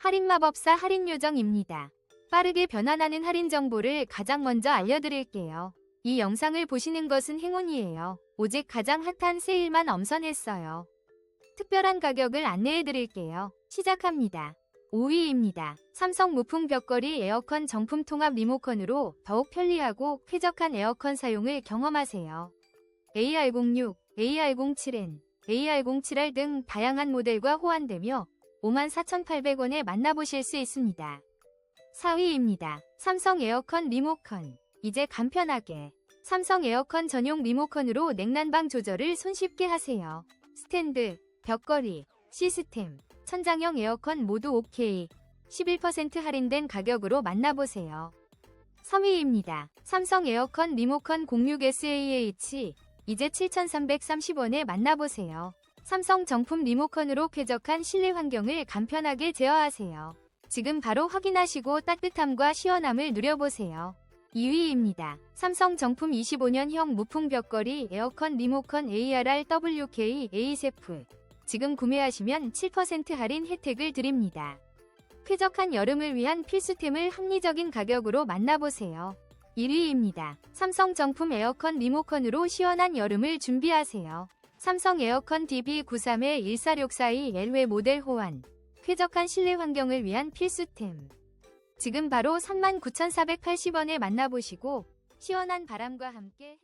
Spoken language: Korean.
할인마법사 할인요정입니다. 빠르게 변환하는 할인 정보를 가장 먼저 알려드릴게요. 이 영상을 보시는 것은 행운이에요. 오직 가장 핫한 세일만 엄선했어요. 특별한 가격을 안내해드릴게요. 시작합니다. 5위입니다. 삼성 무풍 벽걸이 에어컨 정품 통합 리모컨으로 더욱 편리하고 쾌적한 에어컨 사용을 경험하세요. AR06, AR07N, AR07R 등 다양한 모델과 호환되며 54,800원에 만나보실 수 있습니다. 4위입니다. 삼성 에어컨 리모컨. 이제 간편하게. 삼성 에어컨 전용 리모컨으로 냉난방 조절을 손쉽게 하세요. 스탠드, 벽걸이, 시스템, 천장형 에어컨 모두 OK. 11% 할인된 가격으로 만나보세요. 3위입니다. 삼성 에어컨 리모컨 06SAH. 이제 7,330원에 만나보세요. 삼성 정품 리모컨으로 쾌적한 실내 환경을 간편하게 제어하세요. 지금 바로 확인하시고 따뜻함과 시원함을 누려보세요. 2위입니다. 삼성 정품 25년형 무풍 벽걸이 에어컨 리모컨 ARR-WK ASF. 지금 구매하시면 7% 할인 혜택을 드립니다. 쾌적한 여름을 위한 필수템을 합리적인 가격으로 만나보세요. 1위입니다. 삼성 정품 에어컨 리모컨으로 시원한 여름을 준비하세요. 삼성 에어컨 DB93-14642 LW 모델 호환. 쾌적한 실내 환경을 위한 필수템. 지금 바로 39,480원에 만나보시고 시원한 바람과 함께